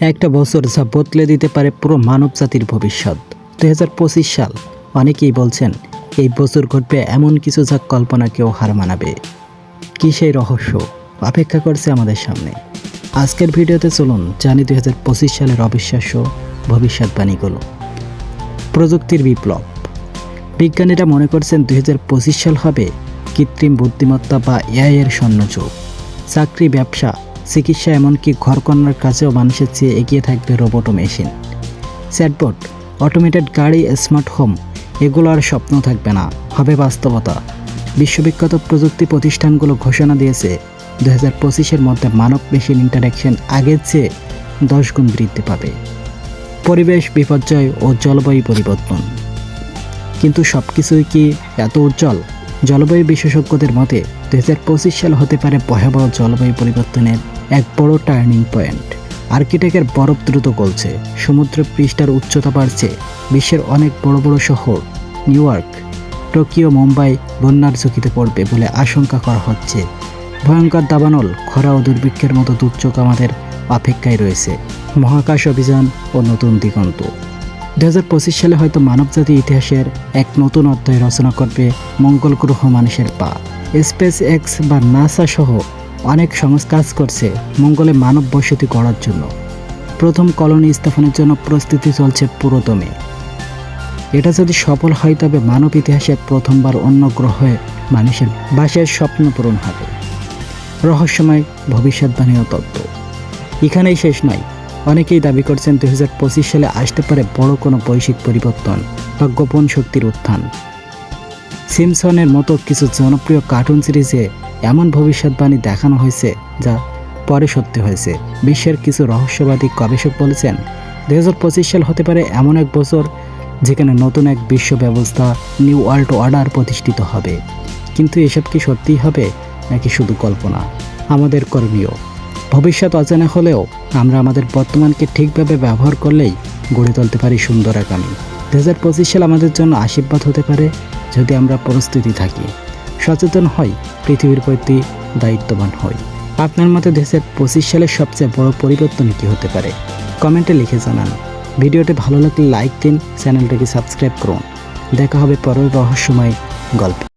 একটা বছর যা বদলে দিতে পারে পুরো মানব জাতির ভবিষ্যৎ। দু হাজার পঁচিশ সাল, অনেকেই বলছেন, এই বছর ঘটবে এমন কিছু যা কল্পনাকেও হার মানাবে। কী সেই রহস্য? অপেক্ষা করছে আমাদের সামনে। আজকের ভিডিওতে চলুন জানি দুই হাজার পঁচিশ সালের অবিশ্বাস্য ভবিষ্যৎবাণীগুলো। প্রযুক্তির বিপ্লব। বিজ্ঞানীরা মনে করছেন দু হাজার পঁচিশ সাল হবে কৃত্রিম বুদ্ধিমত্তা বা এআই এর স্বর্ণযুগ। চাকরি, ব্যবসা চিকিৎসা এমনকি ঘর ঘরকন্যার কাছেও মানুষের চেয়ে এগিয়ে থাকবে রোবট ও মেশিন। চ্যাটবট অটোমেটেড গাড়ি স্মার্ট হোম এগুলো আর স্বপ্ন থাকবে না, হবে বাস্তবতা। বিশ্ববিখ্যাত প্রযুক্তি প্রতিষ্ঠানগুলো ঘোষণা দিয়েছে দু হাজার পঁচিশের মধ্যে মানব মেশিন ইন্টারাকশন আগের চেয়ে দশ গুণ বৃদ্ধি পাবে। পরিবেশ বিপর্যয় ও জলবায়ু পরিবর্তন। কিন্তু সব কিছুই কি এত উজ্জ্বল? জলবায়ু বিশেষজ্ঞদের মতে দু হাজার পঁচিশ সাল হতে পারে ভয়াবহ জলবায়ু পরিবর্তনের এক বড় টার্নিং পয়েন্ট। আর্কিটেক্টের বরফ দ্রুত গলছে, সমুদ্র পৃষ্ঠার উচ্চতা বাড়ছে, বিশ্বের অনেক বড় বড় শহর, নিউ ইয়র্ক, টোকিও, মুম্বাই বন্যার ঝুঁকিতে পড়বে বলে আশঙ্কা করা হচ্ছে। ভয়ঙ্কর দাবানল, খরা ও দুর্ভিক্ষের মতো দুর্যোগ আমাদের অপেক্ষায় রয়েছে। মহাকাশ অভিযান ও নতুন দিগন্ত। দু হাজার পঁচিশ সালে হয়তো মানবজাতি ইতিহাসের এক নতুন অধ্যায় রচনা করবে মঙ্গল গ্রহ মানুষের পা। স্পেস এক্স বা নাসা সহ অনেক সংস্থা কাজ করছে মঙ্গলে মানব বসতি করার জন্য। প্রথম কলোনি স্থাপনের জন্য প্রস্তুতি চলছে পুরোদমে। এটা যদি সফল হয় তবে মানব ইতিহাসে প্রথমবার অন্য গ্রহে মানুষের বাসের স্বপ্ন পূরণ হবে। রহস্যময় ভবিষ্যৎবাণী ও তত্ত্ব। এখানেই শেষ নয়। অনেকেই দাবি করছেন দু হাজার পঁচিশ সালে আসতে পারে বড় কোনো বৈশ্বিক পরিবর্তন বা গোপন শক্তির উত্থান। সিমসনের মতো কিছু জনপ্রিয় কার্টুন সিরিজে এমন ভবিষ্যৎবাণী দেখানো হয়েছে যা পরে সত্যি হয়েছে। বিশ্বের কিছু রহস্যবাদী গবেষক বলেছেন দু হাজার পঁচিশ সাল হতে পারে এমন এক বছর যেখানে নতুন এক বিশ্ব ব্যবস্থা নিউ ওয়ার্ল্ড অর্ডার প্রতিষ্ঠিত হবে। কিন্তু এসব কি সত্যিই হবে নাকি শুধু কল্পনা? আমাদের করণীয় ভবিষ্যৎ অজানা হলেও আমরা আমাদের বর্তমানকে ঠিকভাবে ব্যবহার করলেই গড়ে তুলতে পারি সুন্দর আগামী। দু হাজার পঁচিশ সাল আমাদের জন্য আশীর্বাদ হতে পারে যদি আমরা প্রস্তুতি থাকি। সচেতন হই, পৃথিবীর প্রতি দায়িত্ববান হই। আপনার মতে দু হাজার পঁচিশ সালের সবচেয়ে বড় পরিবর্তন কী হতে পারে? কমেন্টে লিখে জানান। ভিডিওটি ভালো লাগলে লাইক দিন, চ্যানেলটাকে সাবস্ক্রাইব করুন। দেখা হবে পরের রহস্যময় গল্প।